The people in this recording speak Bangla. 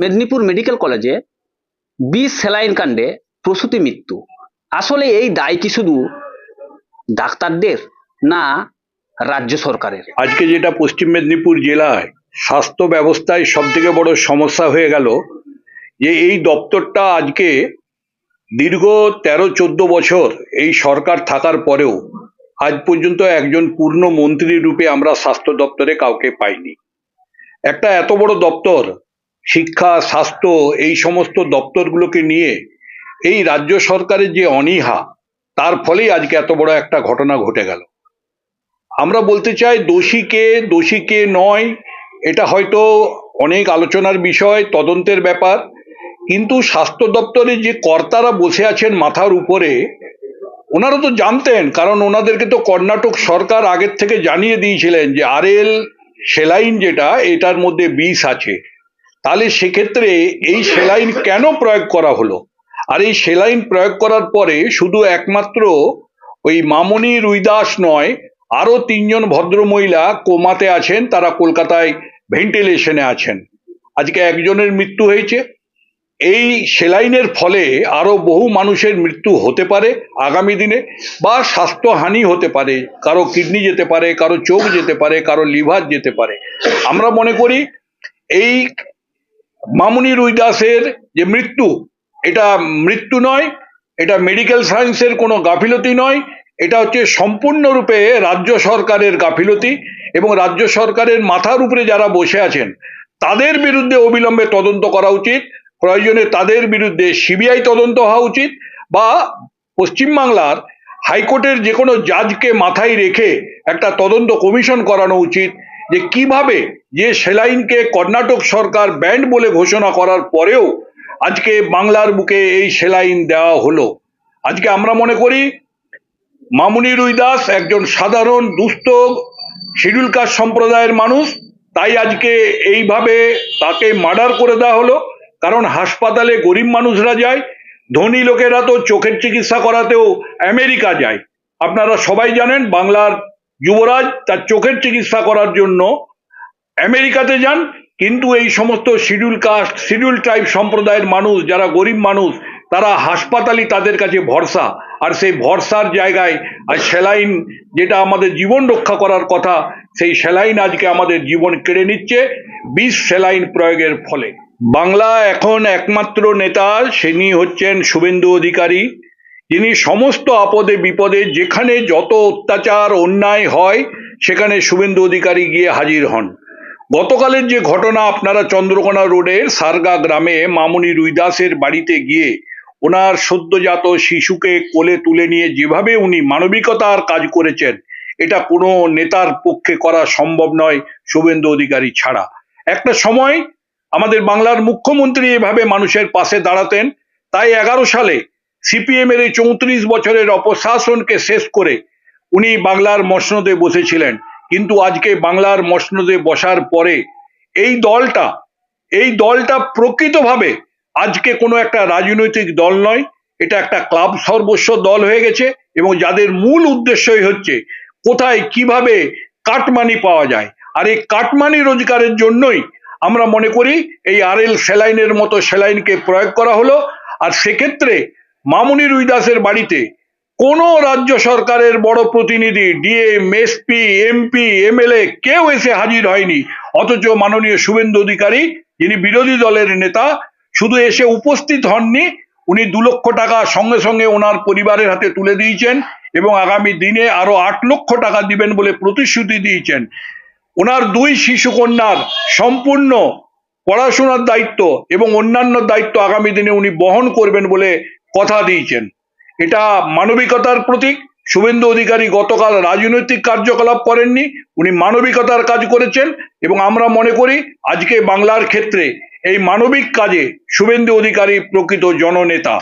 মেদিনীপুর মেডিকেল কলেজে বিষ স্যালাইন কাণ্ডে প্রসূতি মৃত্যু। আসলে এই দায় কি শুধু ডাক্তারদের না রাজ্য সরকারের? আজকে যেটা পশ্চিম মেদিনীপুর জেলায় স্বাস্থ্য ব্যবস্থায় সব থেকে বড় সমস্যা হয়ে গেল, যে এই দপ্তরটা আজকে দীর্ঘ তেরো চোদ্দ বছর এই সরকার থাকার পরেও আজ পর্যন্ত একজন পূর্ণ মন্ত্রী রূপে আমরা স্বাস্থ্য দপ্তরে কাউকে পাইনি। একটা এত বড় দপ্তর শিক্ষা, স্বাস্থ্য এই সমস্ত দপ্তরগুলোকে নিয়ে এই রাজ্য সরকারের যে অনীহা, তার ফলেই আজকে এত বড় একটা ঘটনা ঘটে গেল। আমরা বলতে চাই দোষী কে দোষী কে নয়, এটা হয়তো অনেক আলোচনার বিষয়, তদন্তের ব্যাপার, কিন্তু স্বাস্থ্য দপ্তরে যে কর্তারা বসে আছেন মাথার উপরে, ওনারা তো জানতেন, কারণ ওনাদেরকে তো কর্ণাটক সরকার আগের থেকে জানিয়ে দিয়েছিলেন যে আরএল সেলাইন যেটা, এটার মধ্যে বিষ আছে। তাহলে সেক্ষেত্রে এই সেলাইন কেন প্রয়োগ করা হলো? আর এই সেলাইন প্রয়োগ করার পরে শুধু একমাত্র ওই মামনি রুইদাস নয়, আরও তিনজন ভদ্রমহিলা কোমাতে আছেন, তারা কলকাতায় ভেন্টিলেশনে আছেন। আজকে একজনের মৃত্যু হয়েছে। এই সেলাইনের ফলে আরও বহু মানুষের মৃত্যু হতে পারে আগামী দিনে, বা স্বাস্থ্যহানি হতে পারে, কারও কিডনি যেতে পারে, কারও চোখ যেতে পারে, কারও লিভার যেতে পারে। আমরা মনে করি এই মামুনি রুইদাসের যে মৃত্যু, এটা মৃত্যু নয়, এটা মেডিকেল সায়েন্সের কোনো গাফিলতি নয়, এটা হচ্ছে সম্পূর্ণরূপে রাজ্য সরকারের গাফিলতি এবং রাজ্য সরকারের মাথার উপরে যারা বসে আছেন, তাদের বিরুদ্ধে অবিলম্বে তদন্ত করা উচিত। প্রয়োজনে তাদের বিরুদ্ধে সিবিআই তদন্ত হওয়া উচিত বা পশ্চিমবাংলার হাইকোর্টের যে কোনো জাজকে মাথায় রেখে একটা তদন্ত কমিশন করানো উচিত। যে কীভাবে যে সেলাইনকে কর্ণাটক সরকার ব্যান্ড বলে ঘোষণা করার পরেও আজকে বাংলার বুকে এই সেলাইন দেওয়া হলো। আজকে আমরা মনে করি মামুনি রুইদাস একজন সাধারণ, দুস্থ, শিডিউল কাস্ট সম্প্রদায়ের মানুষ, তাই আজকে এইভাবে তাকে মার্ডার করে দেওয়া হলো। কারণ হাসপাতালে গরিব মানুষরা যায়, ধনী লোকেরা তো চোখের চিকিৎসা করাতেও আমেরিকা যায়। আপনারা সবাই জানেন বাংলার যুবরাজ তার চোখের চিকিৎসা করার জন্য আমেরিকাতে যান, কিন্তু এই সমস্ত শিডিউল কাস্ট শিডিউল ট্রাইব সম্প্রদায়ের মানুষ, যারা গরিব মানুষ, তারা হাসপাতালই তাদের কাছে ভরসা। আর সেই ভরসার জায়গায় আর সেলাইন যেটা আমাদের জীবন রক্ষা করার কথা, সেই সেলাইন আজকে আমাদের জীবন কেড়ে নিচ্ছে বিষ সেলাইন প্রয়োগের ফলে। বাংলা এখন একমাত্র নেতা তিনি হচ্ছেন শুভেন্দু অধিকারী। যিনি সমস্ত আপদে বিপদে যেখানে যত অত্যাচার, অন্যায় হয়, সেখানে শুভেন্দু অধিকারী গিয়ে হাজির হন। গতকালের যে ঘটনা আপনারা চন্দ্রকোনা রোডের সারগা গ্রামে মামুনি রুইদাসের বাড়িতে গিয়ে ওনার সদ্যজাত শিশুকে কোলে তুলে নিয়ে যেভাবে উনি মানবিকতার কাজ করেছেন, এটা কোনো নেতার পক্ষে করা সম্ভব নয় শুভেন্দু অধিকারী ছাড়া। একটা সময় আমাদের বাংলার মুখ্যমন্ত্রী এভাবে মানুষের পাশে দাঁড়াতেন, তাই এগারো সালে সিপিএম এর এই চৌত্রিশ বছরের অপশাসনকে শেষ করে উনি বাংলার মসনদে বসেছিলেন। কিন্তু আজকে বাংলার মসনদে বসার পরে এই দলটা এই দলটা প্রকৃতভাবে আজকে কোনো একটা রাজনৈতিক দল নয়, এটা একটা ক্লাব সর্বস্ব দল হয়ে গেছে এবং যাদের মূল উদ্দেশ্যই হচ্ছে কোথায় কীভাবে কাটমানি পাওয়া যায়। আর এই কাটমানি রোজগারের জন্যই আমরা মনে করি এই আর এল সেলাইনের মতো সেলাইনকে প্রয়োগ করা হলো। আর সেক্ষেত্রে মামুনি রুইদাসের বাড়িতে কোনো রাজ্য সরকারের বড় প্রতিনিধি ডিএম এসপি এমপি, এমএলএ কেউ এসে হাজির হয়নি। অথচ মাননীয় শুভেন্দু অধিকারী, যিনি বিরোধী দলের নেতা, শুধু এসে উপস্থিত হননি, উনি দু লক্ষ টাকা সঙ্গে সঙ্গে ওনার পরিবারের হাতে তুলে দিয়েছেন এবং আগামী দিনে আরও আট লক্ষ টাকা দিবেন বলে প্রতিশ্রুতি দিয়েছেন। ওনার দুই শিশু কন্যার সম্পূর্ণ পড়াশোনার দায়িত্ব এবং অন্যান্য দায়িত্ব আগামী দিনে উনি বহন করবেন বলে কথা দিয়েছেন। এটা মানবিকতার প্রতীক। শুভেন্দু অধিকারী গতকাল রাজনৈতিক কার্যকলাপ করেননি। উনি মানবিকতার কাজ করেছেন এবং আমরা মনে করি আজকে বাংলার ক্ষেত্রে এই মানবিক কাজে শুভেন্দু অধিকারী প্রকৃত জননেতা।